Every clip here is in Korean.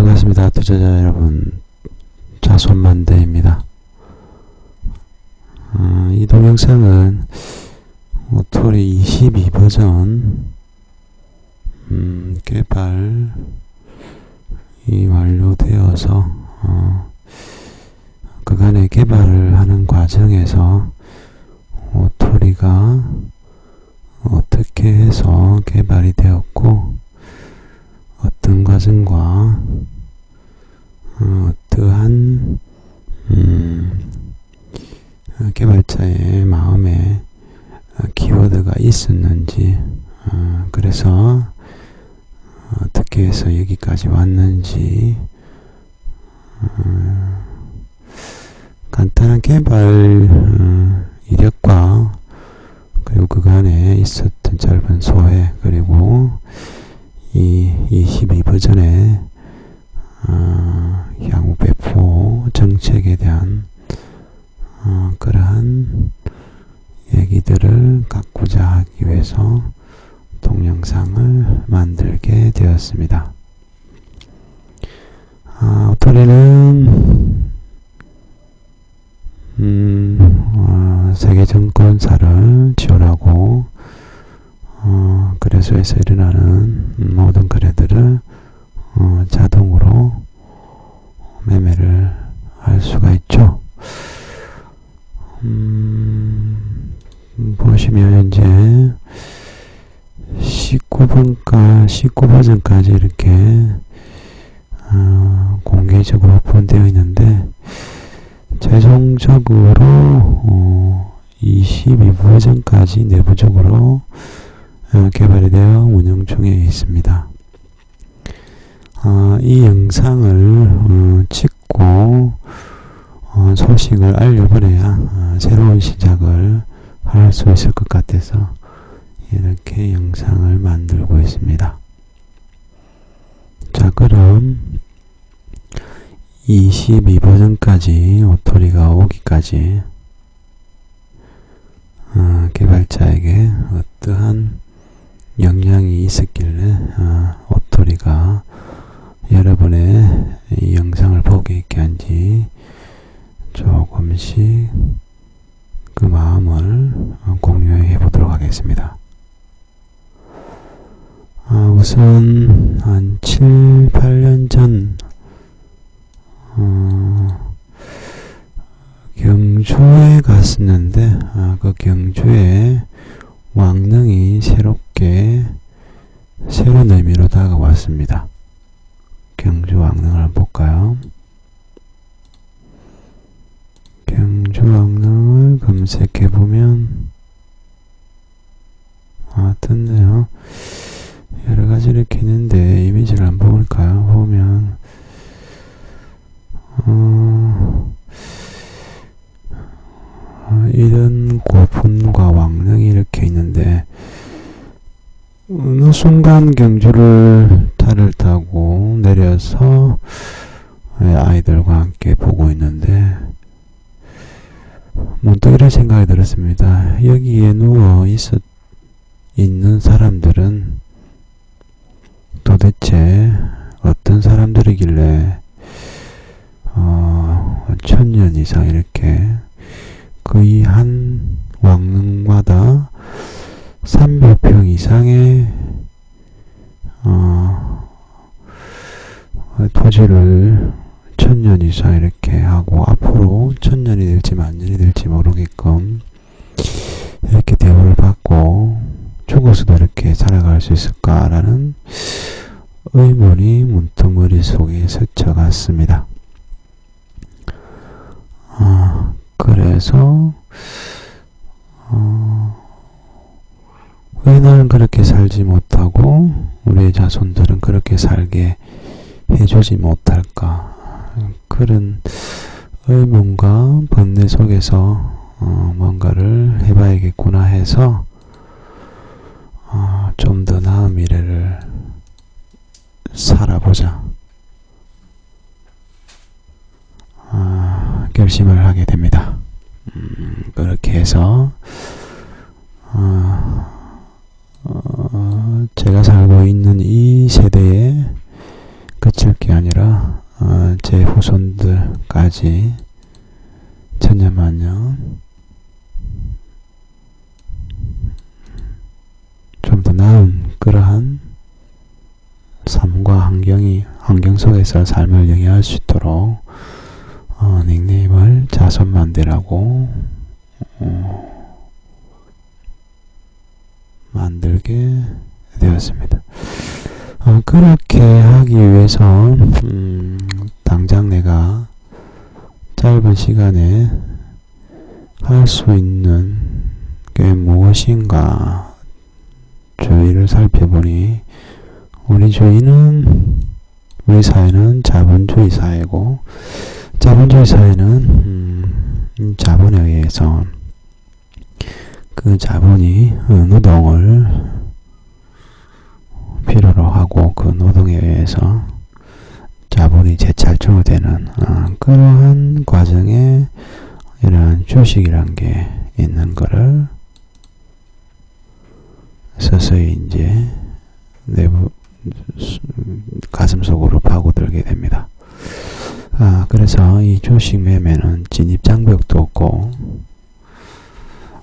반갑습니다. 투자자 여러분. 자손만대입니다. 어, 이 동영상은 오토리 22 버전 음, 개발이 완료되어서 어, 그간의 개발을 하는 과정에서 오토리가 어떻게 해서 개발이 되었고 어떤 과정과 어, 어떠한 음, 어, 개발자의 마음에 어, 키워드가 있었는지 어, 그래서 어떻게 해서 여기까지 왔는지 어, 간단한 개발 어, 이력과 그리고 그간에 있었던 짧은 소회 그리고 이 22버전의 어, 향후 배포 정책에 대한 어, 그러한 얘기들을 갖고자 하기 위해서 동영상을 만들게 되었습니다. 아, 오토리는 음, 어, 세계증권사를 지원하고 어, 거래소에서 일어나는 모든 거래들을 어, 자동으로 매매를 할 수가 있죠. 음, 보시면 현재 19번까 19버전까지 이렇게 어, 공개적으로 오픈되어 있는데 최종적으로 어, 22버전까지 내부적으로 어, 개발이 되어 운영 중에 있습니다. 어, 이 영상을 어, 찍고 어, 소식을 알려버려야 어, 새로운 시작을 할 수 있을 것 같아서 이렇게 영상을 만들고 있습니다. 자 그럼 22버전까지 오토리가 오기까지 어, 개발자에게 어떠한 영향이 있었길래 어, 오토리가 여러분의 이 영상을 보게 있게 한 지 조금씩 그 마음을 어, 공유해 보도록 하겠습니다. 아, 우선 한 7, 8년 전 어, 경주에 갔었는데 아, 그 경주에 왕릉이 새롭 게 새로운 의미로 다가왔습니다. 경주 왕릉을 한번 볼까요? 경주 왕릉을 검색해 보면 아 떴네요. 여러 가지 이렇게 있는데 이미지를 한번 볼까요? 보면 어, 어, 이런 순간 경주를 탈을 타고 내려서 예, 아이들과 함께 보고 있는데 문득 이런 생각이 들었습니다. 여기에 누워 있었, 있는 사람들은 도대체 어떤 사람들이길래 어, 천년 이상 이렇게 거의 한 왕릉마다 300평 이상의 어, 토지를 천년 이상 이렇게 하고 앞으로 천년이 될지 만년이 될지 모르게끔 이렇게 대우를 받고 죽어서도 이렇게 살아갈 수 있을까라는 의문이 문득 머릿속에 스쳐갔습니다. 어, 그래서 어, 왜 나는 그렇게 살지 못하고 우리의 자손들은 그렇게 살게 해주지 못할까 그런 의문과 번뇌 속에서 어, 뭔가를 해봐야겠구나 해서 어, 좀 더 나은 미래를 살아보자 어, 결심을 하게 됩니다. 음, 그렇게 해서 어, 어, 제가 살고 있는 이 세대에 그칠 게 아니라 어, 제 후손들까지 천년만년 좀 더 나은 그러한 삶과 환경이 환경 속에서 삶을 영위할 수 있도록 어, 닉네임을 자손만대라고 어, 만들게 되었습니다. 어, 그렇게 하기 위해서 음, 당장 내가 짧은 시간에 할 수 있는 게 무엇인가 주위를 살펴보니 우리 주위는 우리 사회는 자본주의 사회고 자본주의 사회는 음, 자본에 의해서 그 자본이 어, 노동을 필요로 하고 그 노동에 의해서 자본이 재창출되는 어, 그러한 과정에 이러한 주식이란 게 있는 거를 서서히 이제 내부 가슴 속으로 파고들게 됩니다. 아, 그래서 이 주식 매매는 진입 장벽도 없고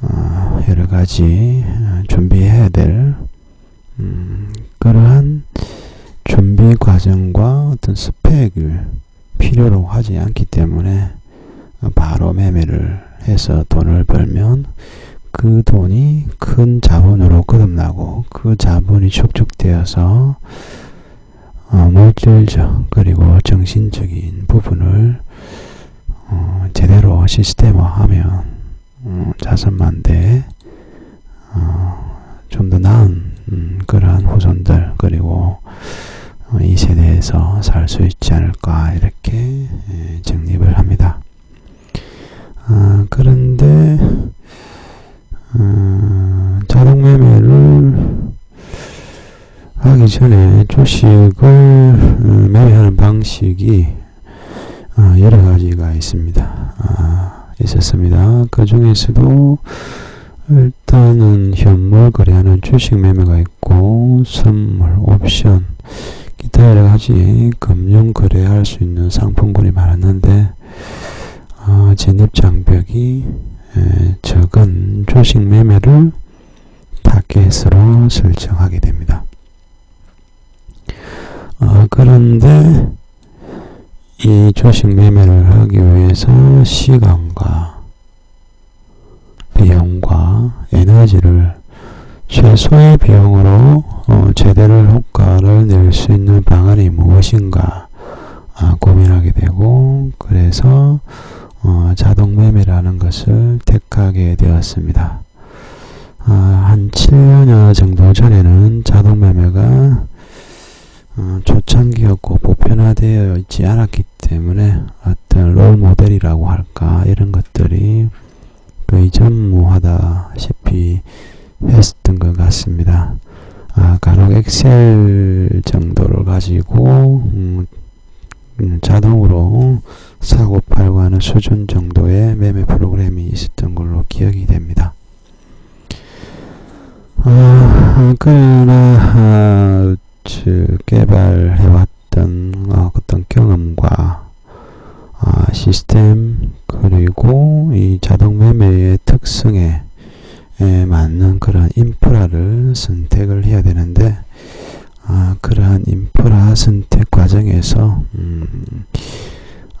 어, 여러 가지 어, 준비해야 될 음, 그러한 준비 과정과 어떤 스펙을 필요로 하지 않기 때문에 바로 매매를 해서 돈을 벌면 그 돈이 큰 자본으로 거듭나고 그 자본이 축적되어서 어, 물질적 그리고 정신적인 부분을 어, 제대로 시스템화하면 어, 자선만대 어, 좀 더 나은 음, 그러한 후손들 그리고 어, 이 세대에서 살 수 있지 않을까 이렇게 예, 정립을 합니다. 아, 그런데 어, 자동 매매를 하기 전에 주식을 어, 매매하는 방식이 어, 여러 가지가 있습니다. 아, 있었습니다. 그 중에서도 일단은 현물 거래하는 주식 매매가 있고 선물, 옵션, 기타 여러 가지 금융 거래할 수 있는 상품군이 많았는데 어, 진입 장벽이 에, 적은 주식 매매를 타겟으로 설정하게 됩니다. 어, 그런데 이 주식 매매를 하기 위해서 시간과 비용과 에너지를 최소의 비용으로 어, 제대로 효과를 낼 수 있는 방안이 무엇인가 아, 고민하게 되고 그래서 어, 자동 매매라는 것을 택하게 되었습니다. 아, 한 7년여 정도 전에는 자동 매매가 어, 초창기였고 보편화되어 있지 않았기 때문에 어떤 롤 모델이라고 할까 이런 것들이 거의 전무하다시피 했던 것 같습니다. 아, 간혹 엑셀 정도를 가지고 음, 음, 자동으로 사고 팔고 하는 수준 정도의 매매 프로그램이 있었던 걸로 기억이 됩니다. 아, 그러나 아, 즉 개발해왔던 어, 어떤 경험과 아, 시스템 그리고 이 자동 매매의 특성에 에 맞는 그런 인프라를 선택을 해야 되는데 아, 그러한 인프라 선택 과정에서 음,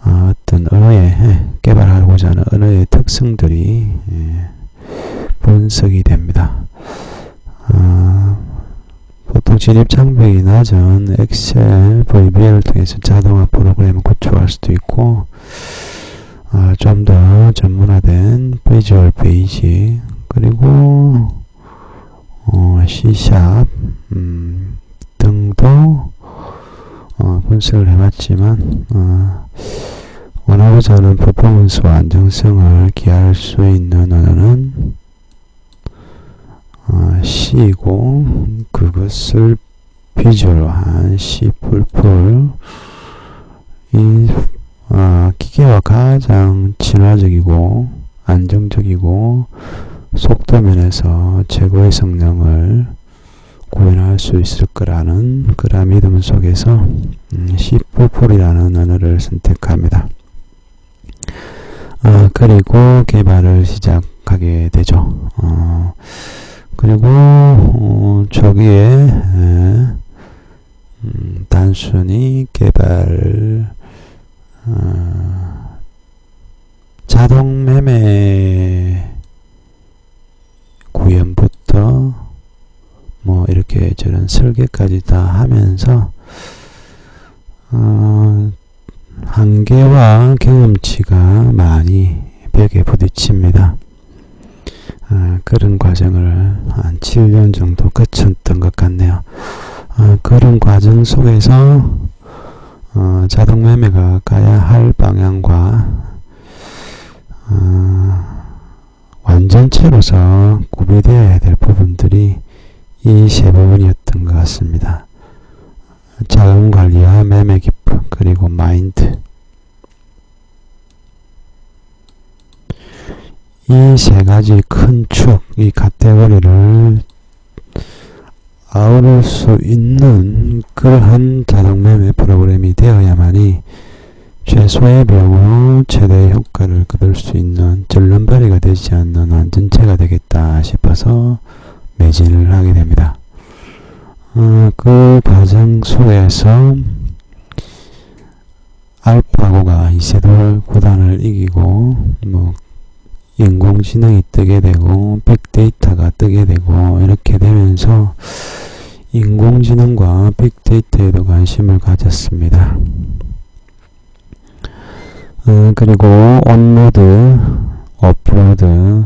아, 어떤 언어의 개발하고자 하는 언어의 특성들이 예, 분석이 됩니다. 아, 보통 진입 장벽이 낮은 엑셀, VBA를 통해서 자동화 프로그램을 구축할 수도 있고 아, 좀 더 전문화된 비주얼 베이지 그리고 어, C샵 음, 등도 어, 분석을 해봤지만 어, 원하고자 하는 퍼포먼스와 안정성을 기할 수 있는 언어는 어, C이고 그것을 비주얼화한 C++ 이 어, 기계와 가장 친화적이고 안정적이고 속도 면에서 최고의 성능을 구현할 수 있을 거라는 그런 믿음 속에서 음, C4폴이라는 언어를 선택합니다. 아, 그리고 개발을 시작하게 되죠. 어, 그리고 어, 저기에 에, 음, 단순히 개발 어, 자동 매매 구현부터 뭐 이렇게 저런 설계까지 다 하면서 어, 한계와 경험치가 많이 벽에 부딪힙니다. 아, 그런 과정을 한 7년 정도 거쳤던 것 같네요. 아, 그런 과정 속에서 어, 자동 매매가 가야 할 방향과 어, 완전체로서 구비되어야 될 부분들이 이 세 부분이었던 것 같습니다. 자금 관리와 매매 기법 그리고 마인드 이 세 가지 큰 축, 이 카테고리를 아우를 수 있는 그러한 자동 매매 프로그램이 되어야만이 최소의 비용으로 최대의 효과를 거둘 수 있는 절름발이가 되지 않는 완전체가 되겠다 싶어서 매진을 하게 됩니다. 어, 그 과정 속에서 알파고가 이세돌 구단을 이기고 뭐 인공지능이 뜨게 되고 빅데이터가 뜨게 되고 이렇게 되면서 인공지능과 빅데이터에도 관심을 가졌습니다. 어, 그리고 온로드, 업로드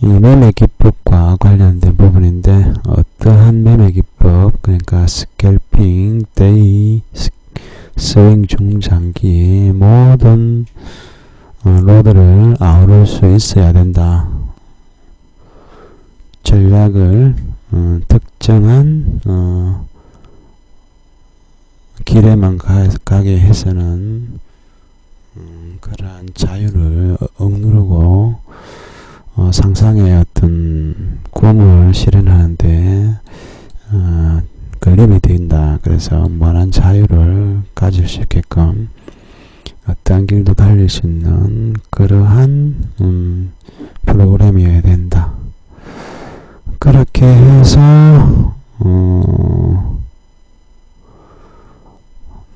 이 매매 기법과 관련된 부분인데 어떠한 매매 기법 그러니까 스캘핑, 데이, 스, 스윙 중장기 모든 어, 로드를 아우를 수 있어야 된다. 전략을 어, 특정한 어, 길에만 가, 가게 해서는 음, 그러한 자유를 억누르고 어, 상상의 어떤 꿈을 실현하는데 어, 걸림이 된다. 그래서 무한한 자유를 가질 수 있게끔 어떠한 길도 달릴 수 있는 그러한 음, 프로그램이어야 된다. 그렇게 해서 어,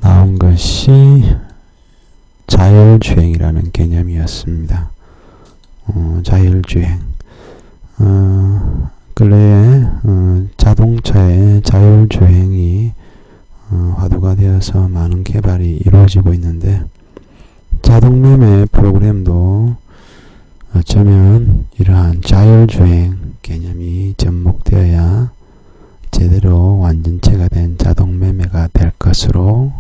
나온 것이 자율주행이라는 개념이었습니다. 어, 자율주행. 어, 근래에 어, 자동차의 자율주행이 어, 화두가 되어서 많은 개발이 이루어지고 있는데 자동매매 프로그램도 어쩌면 이러한 자율주행 개념이 접목되어야 제대로 완전체가 된 자동매매가 될 것으로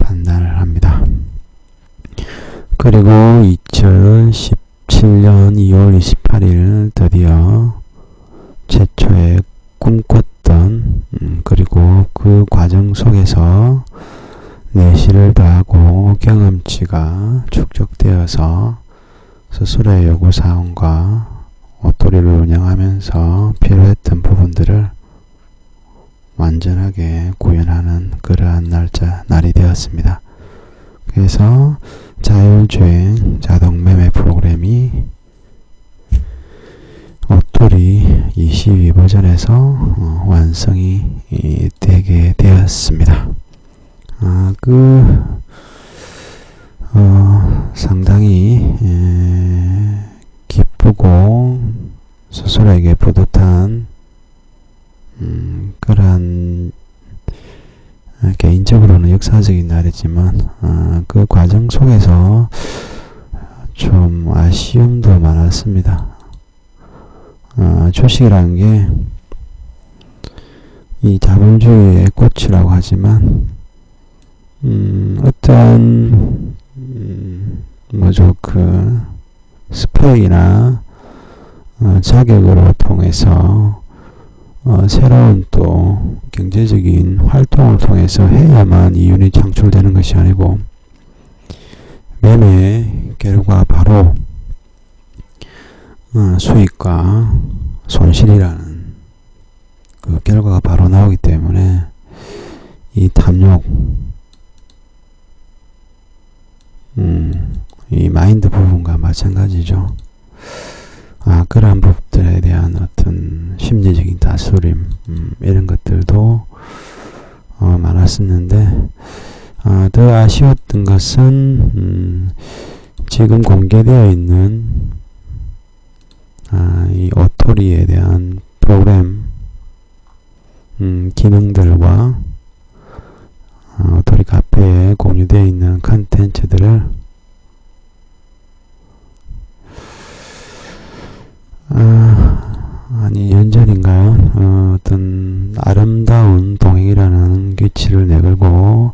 판단을 합니다. 그리고 2017년 2월 28일 드디어 최초의 꿈꿨던 음, 그리고 그 과정 속에서 내실을 다하고 경험치가 축적되어서 스스로의 요구사항과 오토리를 운영하면서 필요했던 부분들을 완전하게 구현하는 그러한 날짜, 날이 되었습니다. 그래서 자율주행 자동 매매 프로그램이 오토리 22 버전에서 어, 완성이 이, 되게 되었습니다. 아, 그, 어, 상당히, 에, 기쁘고, 스스로에게 뿌듯한, 음, 그러한, 어, 개인적으로는 역사적인 날이지만, 어, 그 과정 속에서 좀 아쉬움도 많았습니다. 어, 주식이라는 게, 이 자본주의의 꽃이라고 하지만, 음, 어떠한, 음, 뭐죠, 그, 스펙이나, 어, 자격으로 통해서, 어, 새로운 또 경제적인 활동을 통해서 해야만 이윤이 창출되는 것이 아니고, 매매 결과 바로, 어, 수익과 손실이라는 그 결과가 바로 나오기 때문에 이 탐욕, 음, 이 마인드 부분과 마찬가지죠. 아, 그러한 부분들에 대한 어떤 심리적인 다스림, 음, 이런 것들도 어, 많았었는데, 아, 더 아쉬웠던 것은, 음, 지금 공개되어 있는, 아, 이 오토리에 대한 프로그램, 음, 기능들과, 어, 오토리 카페에 공유되어 있는 컨텐츠들을 아, 아니 연전인가요? 어, 어떤 아름다운 동행이라는 규칙을 내걸고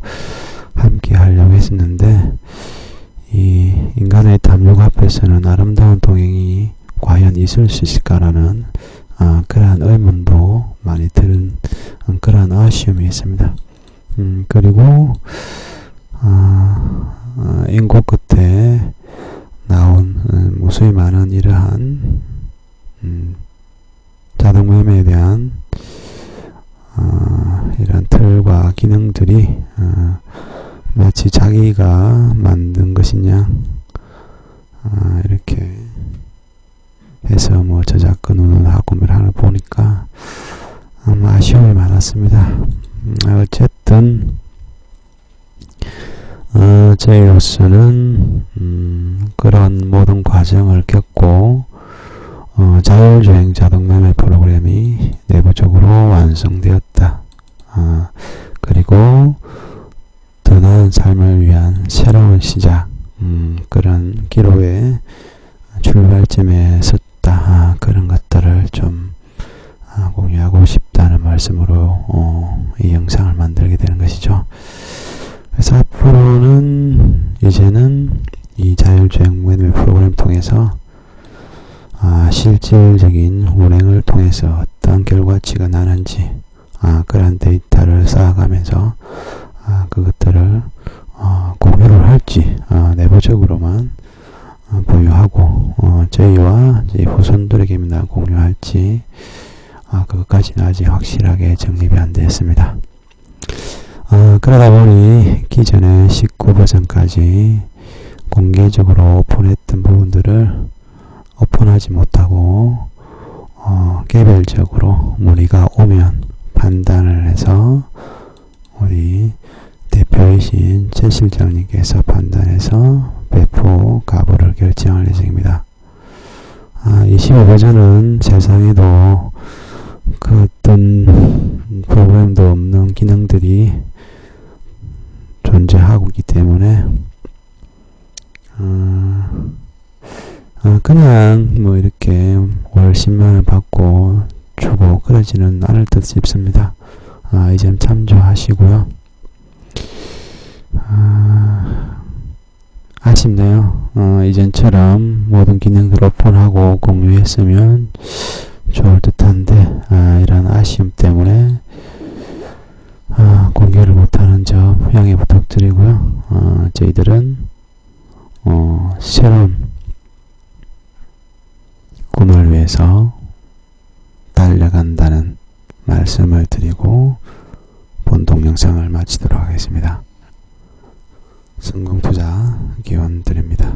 함께 하려고 했었는데 이 인간의 탐욕 앞에서는 아름다운 동행이 과연 있을 수 있을까라는 아, 그러한 의문도 많이 드는 그러한 아쉬움이 있습니다. 음, 그리고 아, 아, 인고 끝에 나온 음, 무수히 많은 이러한 음, 자동 매매에 대한 어, 이런 틀과 기능들이 어, 마치 자기가 만든 것이냐 어, 이렇게 해서 뭐 저작권 운운하고 하는 보니까 음, 아쉬움이 많았습니다. 음, 어쨌든 어, 저희로서는 음, 그런 모든 과정을 겪고 어, 자율주행 자동매매 프로그램이 내부적으로 완성되었다. 어, 그리고 더 나은 삶을 위한 새로운 시작, 음, 그런 기로의 출발점에 섰 다. 아, 그런 것들을 좀 아, 공유하고 싶다는 말씀으로 어, 이 영상을 만들게 되는 것이죠. 그래서 앞으로는 이제는 이 자율주행 매매 프로그램 통해서 아, 실질적인 운행을 통해서 어떤 결과치가 나는지 아, 그런 데이터를 쌓아가면서 아, 그것들을 어, 공유를 할지 어, 내부적으로만 어, 보유하고 어, 저희와 저희 후손들에게나 공유할지 아, 그것까지는 아직 확실하게 정립이 안 되었습니다. 어, 그러다 보니 기존의 19버전까지 공개적으로 오픈했던 부분들을 오픈하지 못하고 어, 개별적으로 문의가 오면 판단을 해서 우리 대표이신 최 실장님께서 판단해서 배포 가부를 결정할 예정입니다. 아, 25버전은 세상에도 그 어떤 프로그램도 없는 기능들이 존재하고 있기 때문에 어, 아, 그냥 뭐 이렇게 월 10만원 받고 주고 그러지는 않을 듯 싶습니다. 아, 이 점 참조하시고요. 아, 아쉽네요. 어, 이전처럼 모든 기능들 오픈하고 공유했으면 좋을 듯한데 아, 이런 아쉬움 때문에 아, 공개를 못하는 점 양해 부탁드리고요. 어, 저희들은 어, 새로운 꿈을 위해서 달려간다는 말씀을 드리고 본 동영상을 마치도록 하겠습니다. 성공 투자 기원 드립니다.